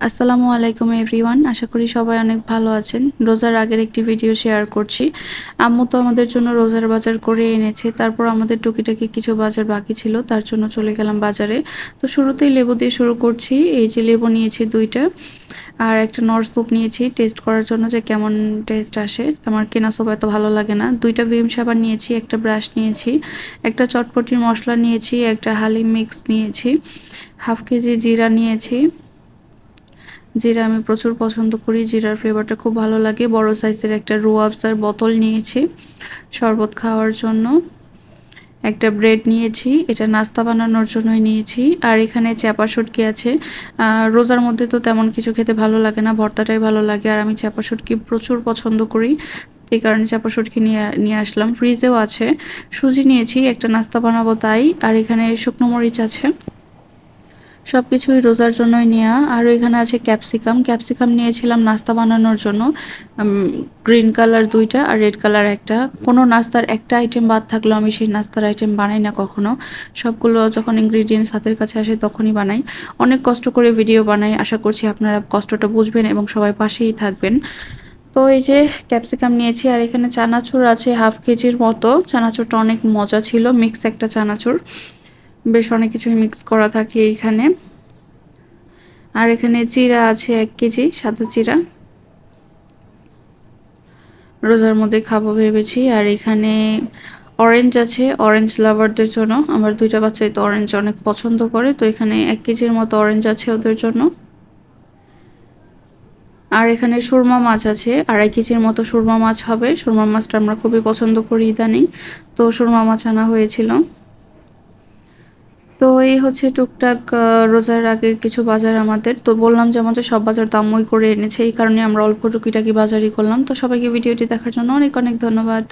আসসালামু আলাইকুম এভরিওয়ান। আশা করি সবাই অনেক ভালো আছেন। রোজার আগের একটি ভিডিও শেয়ার করছি। আম্মু তো আমাদের জন্য রোজার বাজার করে এনেছে। তারপর আমাদের টুকিটাকি কিছু বাজার বাকি ছিল, তার জন্য চলে গেলাম বাজারে। তো শুরুতেই লেবু দিয়ে শুরু করছি। এই যে লেবু নিয়েছি দুইটা, আর একটা নর্স স্যুপ নিয়েছি। টেস্ট করার জন্য যে কেমন টেস্ট আসে, আমার কেনা স্যুপ এত ভালো লাগে না। দুইটা ভিম সাবান নিয়েছি, একটা ব্রাশ নিয়েছি, একটা চটপটির মশলা নিয়েছি, একটা হালিম মিক্স নিয়েছি, হাফ কেজি জিরা নিয়েছি জিরা আমি প্রচুর পছন্দ করি, জিরার ফ্লেভারটা খুব ভালো লাগে। বড় সাইজের একটা রু বোতল নিয়েছি শরবত খাওয়ার জন্য। একটা ব্রেড নিয়েছি, এটা নাস্তা বানানোর জন্যই নিয়েছি। আর এখানে চ্যাপা শুটকি আছে। রোজার মধ্যে তো তেমন কিছু খেতে ভালো লাগে না, ভর্তাটাই ভালো লাগে। আর আমি চ্যাপা শুটকি প্রচুর পছন্দ করি। এই কারণে চাপা শুটকি নিয়ে নিয়ে আসলাম। ফ্রিজেও আছে। সুজি নিয়েছি, একটা নাস্তা বানাবো তাই। আর এখানে শুকনো মরিচ আছে। সব কিছুই রোজার জন্যই নেওয়া আর এখানে আছে ক্যাপসিকাম। ক্যাপসিকাম নিয়েছিলাম নাস্তা বানানোর জন্য। গ্রিন কালার দুইটা আর রেড কালার একটা। কোনো নাস্তার একটা আইটেম বাদ থাকলেও আমি সেই নাস্তার আইটেম বানাই না কখনো। সবগুলো যখন ইনগ্রিডিয়েন্টস হাতের কাছে আসে তখনই বানাই। অনেক কষ্ট করে ভিডিও বানাই। আশা করছি আপনারা কষ্টটা বুঝবেন এবং সবাই পাশেই থাকবেন। তো এই যে ক্যাপসিকাম নিয়েছি আর এখানে চানাচুর আছে হাফ কেজির মতো। চানাচুরটা অনেক মজা ছিল। মিক্স একটা চানাচুর। বেশ অনেক কিছুই মিক্স করা থাকে এইখানে। আর এখানে চিরা আছে এক কেজি, সাদা চিরা রোজার মধ্যে খাব ভেবেছি। আর এখানে অরেঞ্জ আছে অরেঞ্জ লাভারদের জন্য। আমার দুইটা বাচ্চাই তো অরেঞ্জ অনেক পছন্দ করে, তো এখানে এক কেজির মতো অরেঞ্জ আছে ওদের জন্য। আর এখানে সুরমা মাছ আছে, আড়াই কেজির মতো সুরমা মাছ হবে। সুরমা মাছটা আমরা খুবই পছন্দ করি ইদানিং। তো সুরমা মাছ আনা হয়েছিল। তো এই হচ্ছে টুকটাক রোজার আগের কিছু বাজার আমাদের। তো বললাম যে আমাদের সব বাজার দামই করে এনেছে, এই কারণে আমরা অল্প টুকিটাকি বাজারই করলাম। তো সবাইকে ভিডিওটি দেখার জন্য অনেক অনেক ধন্যবাদ।